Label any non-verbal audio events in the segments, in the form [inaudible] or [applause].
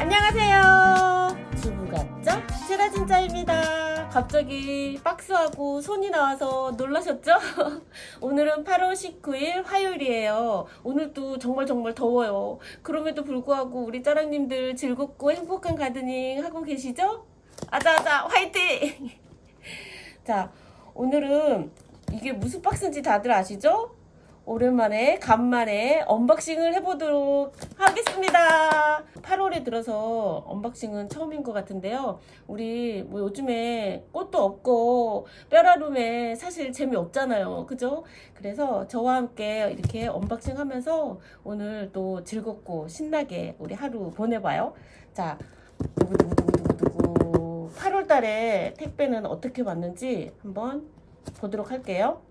안녕하세요. 주부 같죠? 세라진짜입니다. 갑자기 박스하고 손이 나와서 놀라셨죠? [laughs] 오늘은 8월 19일 화요일이에요. 오늘도 정말 정말 더워요. 그럼에도 불구하고 우리 짜랑님들 즐겁고 행복한 가드닝 하고 계시죠? 아자아자 화이팅! [laughs] 자, 오늘은 이게 무슨 박스인지 다들 아시죠? 오랜만에 간만에 언박싱을 해보도록 하겠습니다. 8월에 들어서 언박싱은 처음인 것 같은데요. 우리 뭐 요즘에 꽃도 없고 뼈라룸에 사실 재미없잖아요. 그죠? 그래서 저와 함께 이렇게 언박싱 하면서 오늘 또 즐겁고 신나게 우리 하루 보내봐요. 자, 두구두구두구두구 8월 달에 택배는 어떻게 왔는지 한번 보도록 할게요.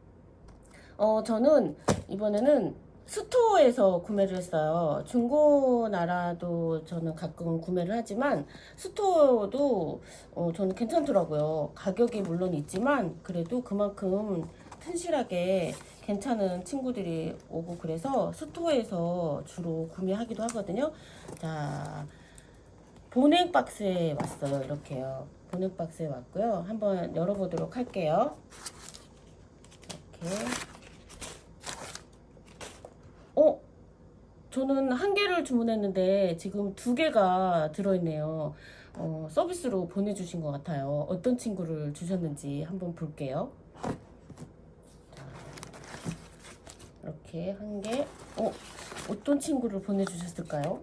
어, 저는 이번에는 스토어에서 구매를 했어요. 중고나라도 저는 가끔 구매를 하지만 스토어도 어, 저는 괜찮더라고요. 가격이 물론 있지만 그래도 그만큼 튼실하게 괜찮은 친구들이 오고 그래서 스토어에서 주로 구매하기도 하거든요. 자, 보냉 박스에 왔어요. 이렇게요. 보냉 박스에 왔고요. 한번 열어보도록 할게요. 이렇게. 저는 한 개를 주문했는데 지금 두 개가 들어있네요. 어, 서비스로 보내주신 것 같아요. 어떤 친구를 주셨는지 한번 볼게요. 자, 이렇게 한 개. 어, 어떤 친구를 보내주셨을까요?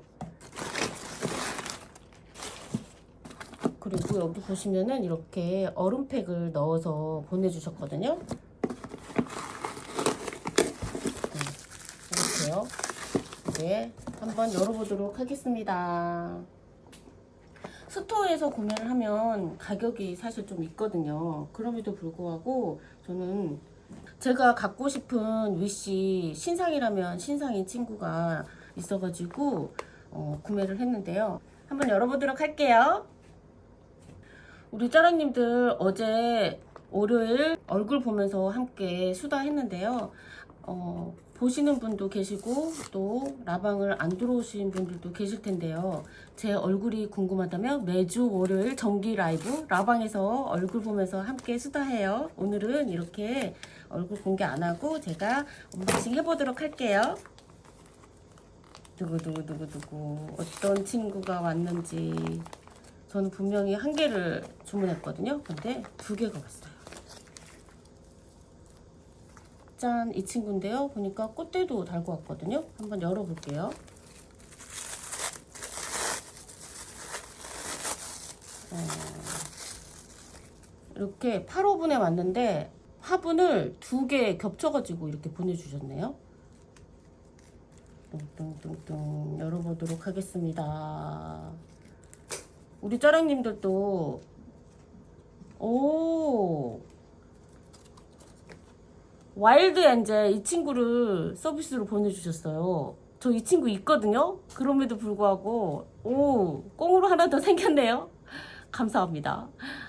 그리고 여기 보시면은 이렇게 얼음팩을 넣어서 보내주셨거든요. 이렇게요. 이제 한번 열어보도록 하겠습니다. 스토어에서 구매를 하면 가격이 사실 좀 있거든요. 그럼에도 불구하고 저는 제가 갖고 싶은 위시 신상이라면 신상인 친구가 있어가지고 어, 구매를 했는데요. 한번 열어보도록 할게요. 우리 짜랑님들 어제 월요일 얼굴 보면서 함께 수다 했는데요. 어, 보시는 분도 계시고 또 라방을 안 들어오신 분들도 계실 텐데요. 제 얼굴이 궁금하다면 매주 월요일 정기 라이브 라방에서 얼굴 보면서 함께 수다해요. 오늘은 이렇게 얼굴 공개 안 하고 제가 언박싱 해보도록 할게요. 두구두구두구두구 어떤 친구가 왔는지 저는 분명히 한 개를 주문했거든요. 근데 두 개가 왔어요. 짠, 이 친구인데요. 보니까 꽃대도 달고 왔거든요. 한번 열어볼게요. 어, 이렇게 8호분에 왔는데 화분을 두 개 겹쳐가지고 이렇게 보내주셨네요. 뚱뚱뚱뚱 열어보도록 하겠습니다. 우리 짜랑님들도 오 와일드 엔젤 이 친구를 서비스로 보내주셨어요. 저 이 친구 있거든요. 그럼에도 불구하고 오 꽁으로 하나 더 생겼네요. 감사합니다.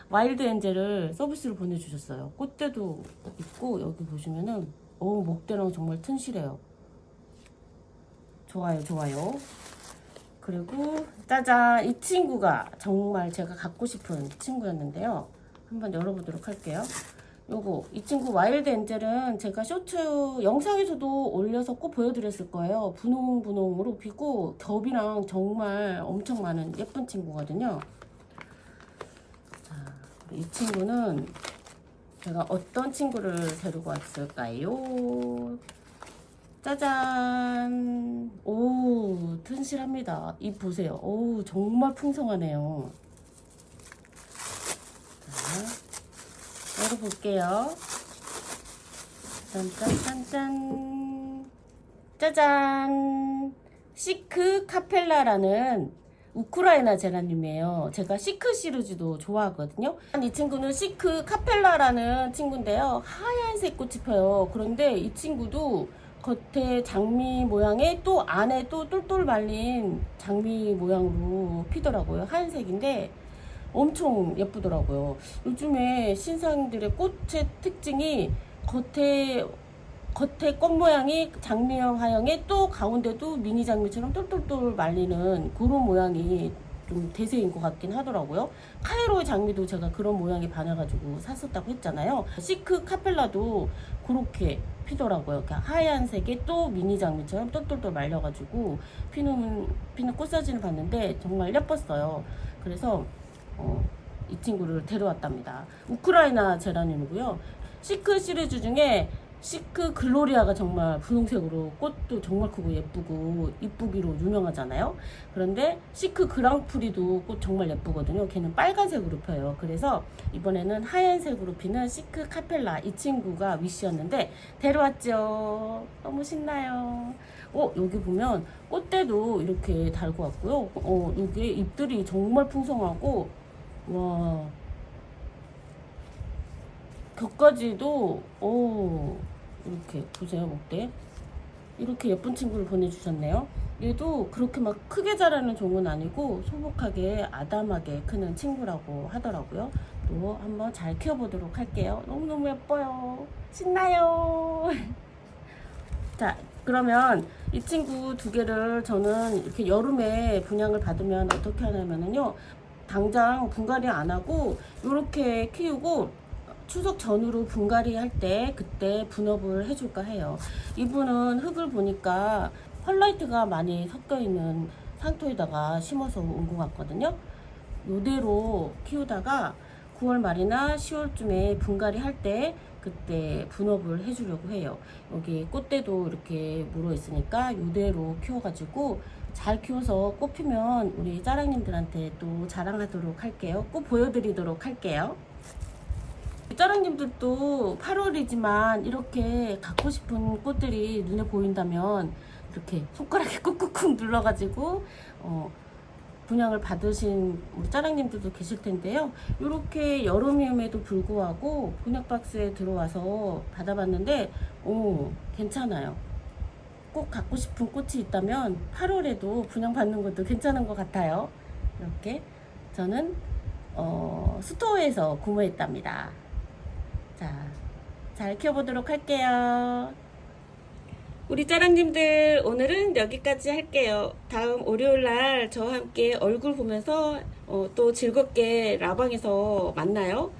와일드 엔젤을 서비스로 보내주셨어요. 꽃대도 있고 여기 보시면은 오 목대랑 정말 튼실해요. 좋아요, 좋아요. 그리고 짜잔 이 친구가 정말 제가 갖고 싶은 친구였는데요. 한번 열어보도록 할게요. 요거 이 친구 와일드 엔젤은 제가 쇼츠 영상에서도 올려서 꼭 보여드렸을 거예요. 분홍분홍으로 피고 겹이랑 정말 엄청 많은 예쁜 친구거든요. 자, 이 친구는 제가 어떤 친구를 데리고 왔을까요? 짜잔! 오, 튼실합니다. 잎 보세요. 오, 정말 풍성하네요. 자, 열어볼게요. 짠짠짠짠. 짜잔! 시크 카펠라라는 우크라이나 제라늄이에요. 제가 시크 시리즈도 좋아하거든요. 이 친구는 시크 카펠라라는 친구인데요. 하얀색 꽃이 펴요. 그런데 이 친구도 겉에 장미 모양에 또 안에 또 똘똘 말린 장미 모양으로 피더라고요. 하얀색인데 엄청 예쁘더라고요. 요즘에 신상들의 꽃의 특징이 겉에 겉에 꽃 모양이 장미형 하영에 또 가운데도 미니 장미처럼 똘똘똘 말리는 그런 모양이 좀 대세인 것 같긴 하더라고요. 카이로의 장미도 제가 그런 모양에 반해가지고 샀었다고 했잖아요. 시크 카펠라도 그렇게 피더라고요. 이렇게 하얀색에 또 미니 장미처럼 똘똘똘 말려가지고 피는 피는 꽃사진을 봤는데 정말 예뻤어요. 그래서 어, 이 친구를 데려왔답니다. 우크라이나 제라늄이고요. 시크 시리즈 중에 시크 글로리아가 정말 분홍색으로 꽃도 정말 크고 예쁘고 이쁘기로 유명하잖아요. 그런데 시크 그랑프리도 꽃 정말 예쁘거든요. 걔는 빨간색으로 펴요. 그래서 이번에는 하얀색으로 피는 시크 카펠라 이 친구가 위시였는데 데려왔죠. 너무 신나요. 어, 여기 보면 꽃대도 이렇게 달고 왔고요. 어, 여기 잎들이 정말 풍성하고 와. 격까지도 오 이렇게 보세요 목대. 이렇게 예쁜 친구를 보내주셨네요. 얘도 그렇게 막 크게 자라는 종은 아니고 소복하게 아담하게 크는 친구라고 하더라고요. 또 한번 잘 키워보도록 할게요. 너무너무 예뻐요. 신나요? [laughs] 자 그러면 이 친구 두 개를 저는 이렇게 여름에 분양을 받으면 어떻게 하냐면은요 당장 분갈이 안 하고 이렇게 키우고 추석 전후로 분갈이 할 때 그때 분업을 해줄까 해요. 이분은 흙을 보니까 펄라이트가 많이 섞여 있는 상토에다가 심어서 온 것 같거든요. 이대로 키우다가 9월 말이나 10월쯤에 분갈이 할 때 그때 분업을 해주려고 해요. 여기 꽃대도 이렇게 물어 있으니까 이대로 키워가지고 잘 키워서 꽃 피면 우리 짜랑님들한테 또 자랑하도록 할게요. 꼭 보여드리도록 할게요. 짜랑님들도 8월이지만 이렇게 갖고 싶은 꽃들이 눈에 보인다면 이렇게 손가락에 꾹꾹꾹 눌러가지고 어, 분양을 받으신 우리 짜랑님들도 계실 텐데요. 이렇게 여름임에도 불구하고 분양 박스에 들어와서 받아봤는데 오 괜찮아요. 꼭 갖고 싶은 꽃이 있다면 8월에도 분양 받는 것도 괜찮은 것 같아요. 이렇게 저는 어, 스토어에서 구매했답니다. 자, 잘 키워보도록 할게요. 우리 짜랑님들 오늘은 여기까지 할게요. 다음 월요일 날 저와 함께 얼굴 보면서 어, 또 즐겁게 라방에서 만나요.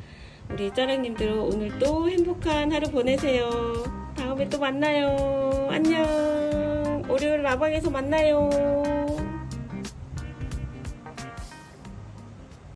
우리 짜랑님들 오늘 또 행복한 하루 보내세요. 다음에 또 만나요. 안녕. 월요일 라방에서 만나요.